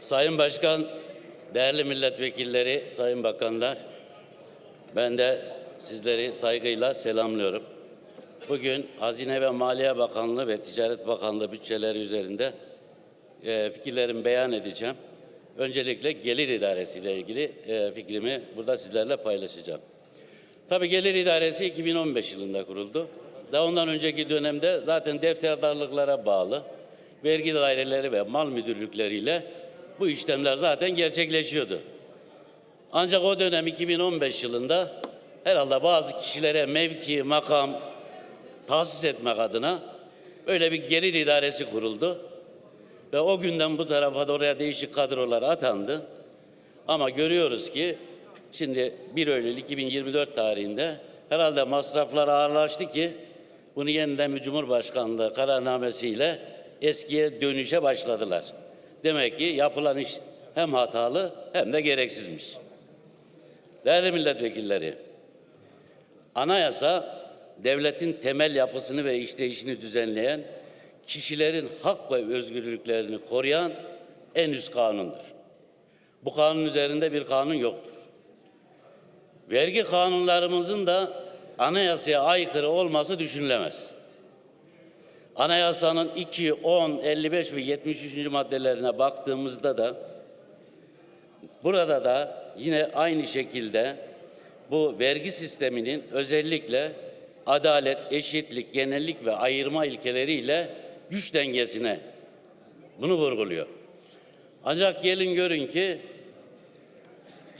Sayın Başkan, değerli milletvekilleri, sayın bakanlar, ben de sizleri saygıyla selamlıyorum. Bugün Hazine ve Maliye Bakanlığı ve Ticaret Bakanlığı bütçeleri üzerinde e, fikirlerimi beyan edeceğim. Öncelikle gelir idaresi ile ilgili e, fikrimi burada sizlerle paylaşacağım. Tabii gelir idaresi 2015 yılında kuruldu. Daha ondan önceki dönemde zaten defterdarlıklara bağlı vergi daireleri ve mal müdürlükleriyle bu işlemler zaten gerçekleşiyordu. Ancak o dönem 2015 yılında herhalde bazı kişilere mevki, makam tahsis etmek adına öyle bir gelir idaresi kuruldu. Ve o günden bu tarafa da oraya değişik kadrolar atandı. Ama görüyoruz ki şimdi 1 Eylül 2024 tarihinde herhalde masraflar ağırlaştı ki bunu yeniden bir Cumhurbaşkanlığı kararnamesiyle eskiye dönüşe başladılar. Demek ki yapılan iş hem hatalı hem de gereksizmiş. Değerli milletvekilleri, anayasa devletin temel yapısını ve işleyişini düzenleyen, kişilerin hak ve özgürlüklerini koruyan en üst kanundur. Bu kanun üzerinde bir kanun yoktur. Vergi kanunlarımızın da anayasaya aykırı olması düşünülemez. Anayasanın 2, 10, 55 ve 73. maddelerine baktığımızda da burada da yine aynı şekilde bu vergi sisteminin özellikle adalet, eşitlik, genellik ve ayırma ilkeleriyle güç dengesine bunu vurguluyor. Ancak gelin görün ki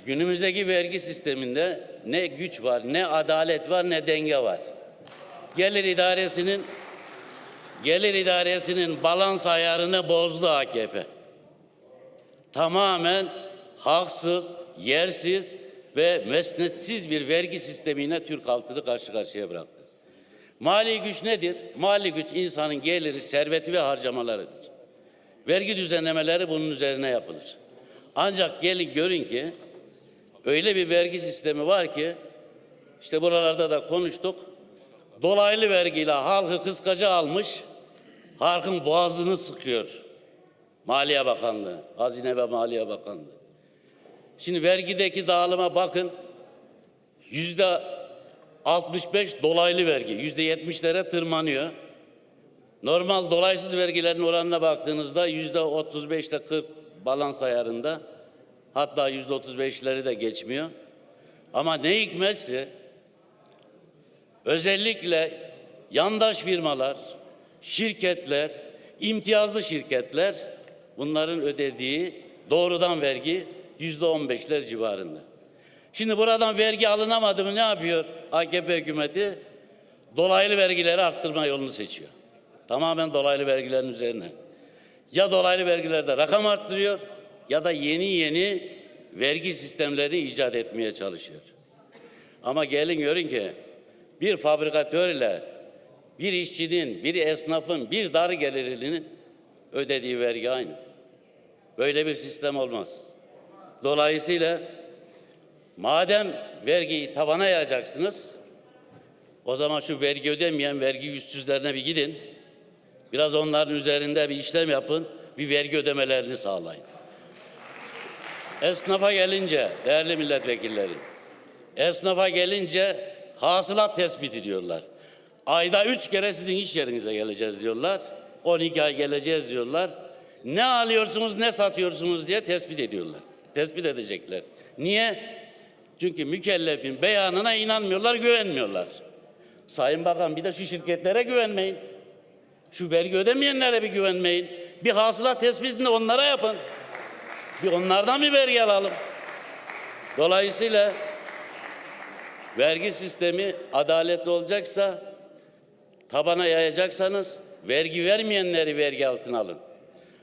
günümüzdeki vergi sisteminde ne güç var, ne adalet var, ne denge var. Gelir idaresinin gelir idaresinin balans ayarını bozdu AKP. Tamamen haksız, yersiz ve mesnetsiz bir vergi sistemine Türk halkını karşı karşıya bıraktı. Mali güç nedir? Mali güç insanın geliri, serveti ve harcamalarıdır. Vergi düzenlemeleri bunun üzerine yapılır. Ancak gelin görün ki öyle bir vergi sistemi var ki işte buralarda da konuştuk. Dolaylı vergiyle halkı kıskaca almış, halkın boğazını sıkıyor. Maliye Bakanlığı, Hazine ve Maliye Bakanlığı. Şimdi vergideki dağılıma bakın. Yüzde 65 dolaylı vergi, yüzde 70'lere tırmanıyor. Normal dolaysız vergilerin oranına baktığınızda yüzde 35 ile 40 balans ayarında. Hatta yüzde 35'leri de geçmiyor. Ama ne hikmetse özellikle yandaş firmalar, şirketler, imtiyazlı şirketler bunların ödediği doğrudan vergi yüzde 15'ler civarında. Şimdi buradan vergi alınamadı mı ne yapıyor AKP hükümeti? Dolaylı vergileri arttırma yolunu seçiyor. Tamamen dolaylı vergilerin üzerine. Ya dolaylı vergilerde rakam arttırıyor ya da yeni yeni vergi sistemleri icat etmeye çalışıyor. Ama gelin görün ki bir fabrikatörle bir işçinin, bir esnafın, bir dar gelirlinin ödediği vergi aynı. Böyle bir sistem olmaz. Dolayısıyla madem vergiyi tabana yayacaksınız, o zaman şu vergi ödemeyen vergi yüzsüzlerine bir gidin. Biraz onların üzerinde bir işlem yapın, bir vergi ödemelerini sağlayın. Esnafa gelince değerli milletvekilleri, esnafa gelince hasılat tespit ediyorlar. Ayda üç kere sizin iş yerinize geleceğiz diyorlar. 12 ay geleceğiz diyorlar. Ne alıyorsunuz ne satıyorsunuz diye tespit ediyorlar. Tespit edecekler. Niye? Çünkü mükellefin beyanına inanmıyorlar, güvenmiyorlar. Sayın Bakan bir de şu şirketlere güvenmeyin. Şu vergi ödemeyenlere bir güvenmeyin. Bir hasılat tespitini onlara yapın. Bir onlardan bir vergi alalım. Dolayısıyla vergi sistemi adaletli olacaksa tabana yayacaksanız vergi vermeyenleri vergi altına alın.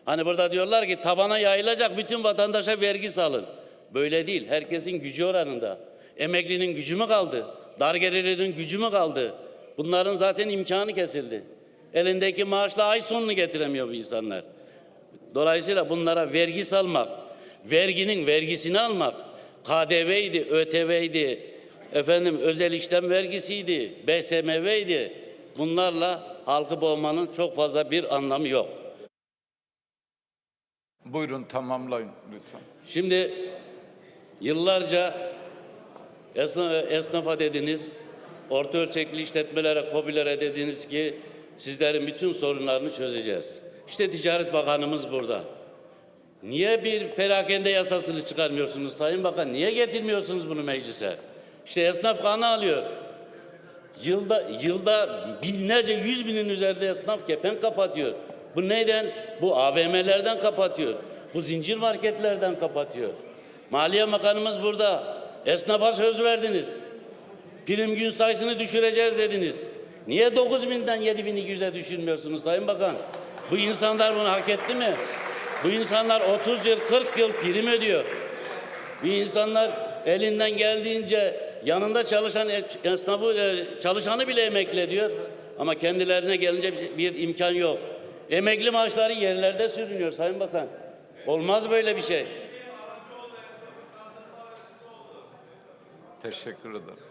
Hani burada diyorlar ki tabana yayılacak bütün vatandaşa vergi salın. Böyle değil. Herkesin gücü oranında. Emeklinin gücü mü kaldı? Dar gelirlinin gücü mü kaldı? Bunların zaten imkanı kesildi. Elindeki maaşla ay sonunu getiremiyor bu insanlar. Dolayısıyla bunlara vergi salmak, verginin vergisini almak, KDV'ydi, ÖTV'ydi, efendim özel işlem vergisiydi, BSMV'ydi. Bunlarla halkı boğmanın çok fazla bir anlamı yok. Buyurun tamamlayın lütfen. Şimdi yıllarca esna- esnafa dediniz, orta ölçekli işletmelere, KOBİ'lere dediniz ki sizlerin bütün sorunlarını çözeceğiz. İşte Ticaret Bakanımız burada. Niye bir perakende yasasını çıkarmıyorsunuz Sayın Bakan? Niye getirmiyorsunuz bunu meclise? İşte esnaf kanı alıyor. Yılda yılda binlerce yüz binin üzerinde esnaf kepenk kapatıyor. Bu neyden? Bu AVM'lerden kapatıyor. Bu zincir marketlerden kapatıyor. Maliye Bakanımız burada. Esnafa söz verdiniz. Prim gün sayısını düşüreceğiz dediniz. Niye 9000'den 7200'e düşürmüyorsunuz Sayın Bakan? Bu insanlar bunu hak etti mi? Bu insanlar 30 yıl 40 yıl prim ödüyor. Bu insanlar elinden geldiğince yanında çalışan e- esnafı e, çalışanı bile emekli ediyor. Ama kendilerine gelince bir imkan yok. Emekli maaşları yerlerde sürünüyor Sayın Bakan. Olmaz böyle bir şey. Teşekkür ederim.